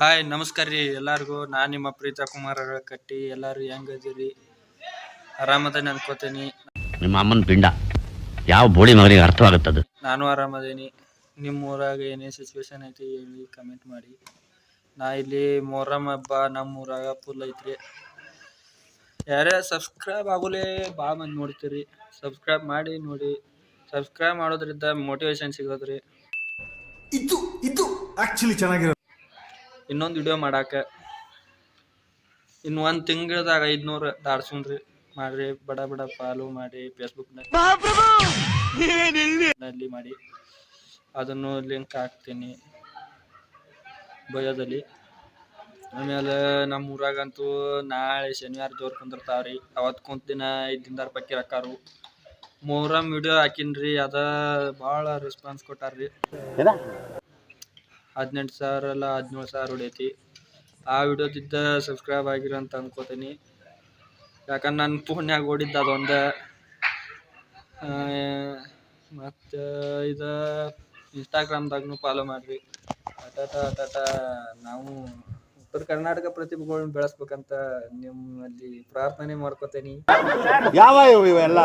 Hi ನಮಸ್ಕಾರ ರೀ ಎಲ್ಲಾರ್ಗು. ನಾನು ನಿಮ್ಮ ಪ್ರೀತ ಕುಮಾರ್ ಕಟ್ಟಿ ಎಲ್ಲಾರು ಹೆಂಗದಿರಿ ಆರಾಮದೇನಿ ಅನ್ಕೋತೀನಿ ನಿಮ್ಮ ಅಮ್ಮನ ಪಿಂಡ. ಯಾವ ಬೋಳಿ ಮಗನಿಗೆ ಅರ್ಥವಾಗುತ್ತದು ನಾನು ಆರಾಮದೇನಿ. ನಿಮ್ಮ ಊರಾಗ ಏನೇ ಸಿಚುವೇಶನ್ ಐತಿ ಹೇಳಿ ಕಮೆಂಟ್ ಮಾಡಿ. ನಾ ಇಲ್ಲಿ ಮೊಹರಂ ಹಬ್ಬ ನಮ್ಮ ಊರಾಗ ಫುಲ್ ಐತ್ರಿ. ಯಾರೇ ಸಬ್ಸ್ಕ್ರೈಬ್ ಆಗೋಲೇ ಬಾ ಮಂದಿ ನೋಡ್ತೀರಿ. ಸಬ್ಸ್ಕ್ರೈಬ್ ಮಾಡಿ ನೋಡಿ. ಸಬ್ಸ್ಕ್ರೈಬ್ ಮಾಡೋದ್ರಿಂದ ಮೋಟಿವೇಶನ್ ಸಿಗೋದ್ರಿ. ಇದು ಇದು ಆಕ್ಚುಲಿ ಚೆನ್ನಾಗಿರೋ ಇನ್ನೊಂದು ವಿಡಿಯೋ ಮಾಡಾಕ. ಇನ್ನು ಒಂದು ತಿಂಗಳದಾಗ ಐದ್ನೂರು ದಾಡ್ಸೂನ್ರಿ ಮಾಡ್ರಿ ಬಡ ಬಡ ಫಾಲೋ ಮಾಡಿ ಫೇಸ್ಬುಕ್ನಲ್ಲಿ ಮಾಡಿ. ಅದನ್ನು ಲಿಂಕ್ ಹಾಕ್ತೀನಿ. ಬಯೋದಲ್ಲಿ ಆಮೇಲೆ ನಮ್ಮ ಊರಾಗಂತೂ ನಾಳೆ ಶನಿವಾರ ಜೋರ್ ಕುಂದಿರ್ತಾವ್ರಿ. ಅವತ್ತು ಕುಂತ ದಿನ ಐದು ದಿನದಾರ ಪಕ್ಕಿ ರೊಕ್ಕಾರು. ಮೂರಮ್ ವಿಡಿಯೋ ಹಾಕಿನ್ರಿ ಅದ ಭಾಳ ರೆಸ್ಪಾನ್ಸ್ ಕೊಟ್ಟಾರ್ರಿ. ಹದಿನೆಂಟು ಸಾವಿರ ಅಲ್ಲ ಹದಿನೇಳು ಸಾವಿರ ಹೊಡೈತಿ ಆ ವಿಡಿಯೋದಿದ್ದ ಸಬ್ಸ್ಕ್ರೈಬ್ ಆಗಿರೋ ಅಂತ ಅನ್ಕೋತೀನಿ. ಯಾಕಂದ್ರೆ ನನ್ನ ಫೋನ್ಯಾಗ ಓಡಿದ್ದು ಅದೊಂದು. ಮತ್ತು ಇದು ಇನ್ಸ್ಟಾಗ್ರಾಮ್ದಾಗೂ ಫಾಲೋ ಮಾಡಿರಿ. ಅಟಾಟ ಅಟಾಟ, ನಾವು ಉತ್ತರ ಕರ್ನಾಟಕ ಪ್ರತಿಭೆಗಳನ್ನ ಬೆಳೆಸ್ಬೇಕಂತ ನಿಮ್ಮಲ್ಲಿ ಪ್ರಾರ್ಥನೆ ಮಾಡ್ಕೋತೀನಿ. ಯಾವ ಇವು ಇವೆಲ್ಲ?